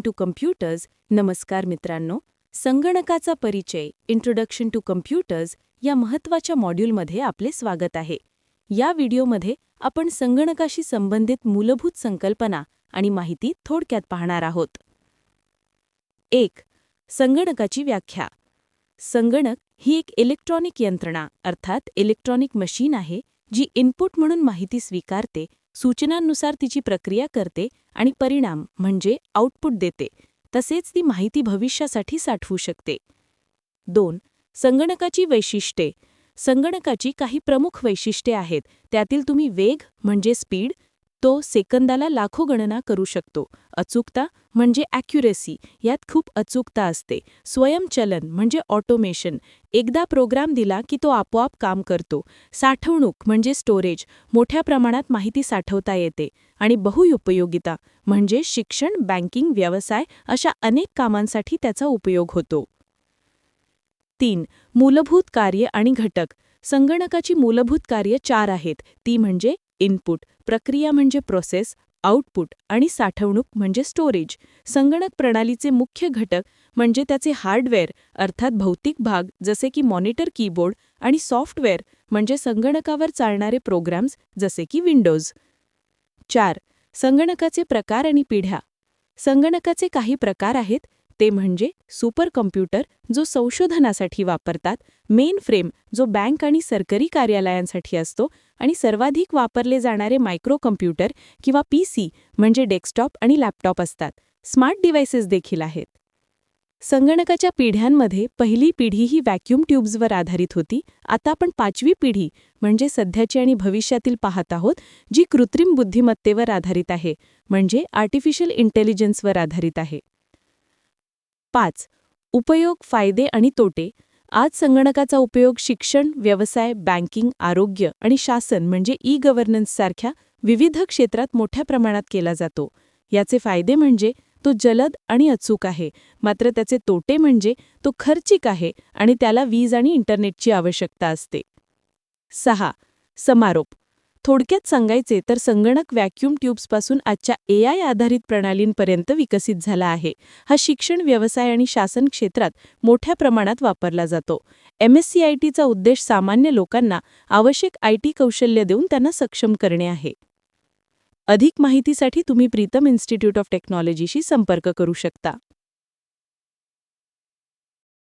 To computers नमस्कार मित्रांनो. संगणकाचा परिचय इंट्रोडक्शन टू कम्प्युटर्स या महत्त्वाच्या मॉड्यूलमध्ये आपले स्वागत आहे. या व्हिडिओमध्ये आपण संगणकाशी संबंधित मूलभूत संकल्पना आणि माहिती थोडक्यात पाहणार आहोत. एक संगणकाची व्याख्या. संगणक ही एक इलेक्ट्रॉनिक यंत्रणा अर्थात इलेक्ट्रॉनिक मशीन आहे जी इनपुट म्हणून माहिती स्वीकारते सूचनांनुसार तिची प्रक्रिया करते आणि परिणाम म्हणजे आउटपुट देते. तसेच ती माहिती भविष्यासाठी साठवू शकते. दोन संगणकाची वैशिष्ट्ये. संगणकाची काही प्रमुख वैशिष्ट्ये आहेत. त्यातील तुम्ही वेग म्हणजे स्पीड तो सेकंदाला लाखो गणना करू शकतो. अचूकता म्हणजे ॲक्युरेसी यात खूप अचूकता असते. स्वयंचलन म्हणजे ऑटोमेशन एकदा प्रोग्राम दिला की तो आपोआप काम करतो. साठवणूक म्हणजे स्टोरेज मोठ्या प्रमाणात माहिती साठवता येते. आणि बहुउपयोगिता म्हणजे शिक्षण बँकिंग व्यवसाय अशा अनेक कामांसाठी त्याचा उपयोग होतो. तीन मूलभूत कार्य आणि घटक. संगणकाची मूलभूत कार्य चार आहेत. ती म्हणजे इनपुट प्रक्रिया म्हणजे प्रोसेस आउटपुट आणि साठवणूक म्हणजे स्टोरेज. संगणक प्रणालीचे मुख्य घटक म्हणजे त्याचे हार्डवेअर अर्थात भौतिक भाग जसे की मॉनिटर कीबोर्ड आणि सॉफ्टवेअर म्हणजे संगणकावर चालणारे प्रोग्राम्स जसे की विंडोज. चार संगणकाचे प्रकार आणि पिढ्या. संगणकाचे काही प्रकार आहेत ते म्हणजे सुपर कॉम्प्युटर जो संशोधनासाठी वापरतात मेन फ्रेम जो बँक आणि सरकारी कार्यालयांसाठी असतो आणि सर्वाधिक वापरले जाणारे मायक्रो कम्प्युटर किंवा पी सी म्हणजे डेस्कटॉप आणि लॅपटॉप असतात. स्मार्ट डिव्हायसेस देखील आहेत. संगणकाच्या पिढ्यांमध्ये पहिली पिढी ही व्हॅक्यूम ट्यूब्सवर आधारित होती. आता आपण पाचवी पिढी म्हणजे सध्याची आणि भविष्यातील पाहत आहोत जी कृत्रिम बुद्धिमत्तेवर आधारित आहे म्हणजे आर्टिफिशियल इंटेलिजन्सवर आधारित आहे. पाच. उपयोग फायदे आणि तोटे. आज संगणकाचा उपयोग शिक्षण व्यवसाय बँकिंग आरोग्य आणि शासन म्हणजे ई गव्हर्नन्ससारख्या विविध क्षेत्रात मोठ्या प्रमाणात केला जातो. याचे फायदे म्हणजे तो जलद आणि अचूक आहे. मात्र त्याचे तोटे म्हणजे तो खर्चिक आहे आणि त्याला वीज आणि इंटरनेटची आवश्यकता असते. सहा. समारोप. थोडक्यात सांगायचे तर संगणक व्हॅक्यूम ट्यूब्सपासून आजच्या ए आय आधारित प्रणालींपर्यंत विकसित झाला आहे. हा शिक्षण व्यवसाय आणि शासन क्षेत्रात मोठ्या प्रमाणात वापरला जातो. एम एस सी आय टीचा उद्देश सामान्य लोकांना आवश्यक आय टी कौशल्य देऊन त्यांना सक्षम करणे आहे. अधिक माहितीसाठी तुम्ही प्रीतम इन्स्टिट्यूट ऑफ टेक्नॉलॉजीशी संपर्क करू शकता.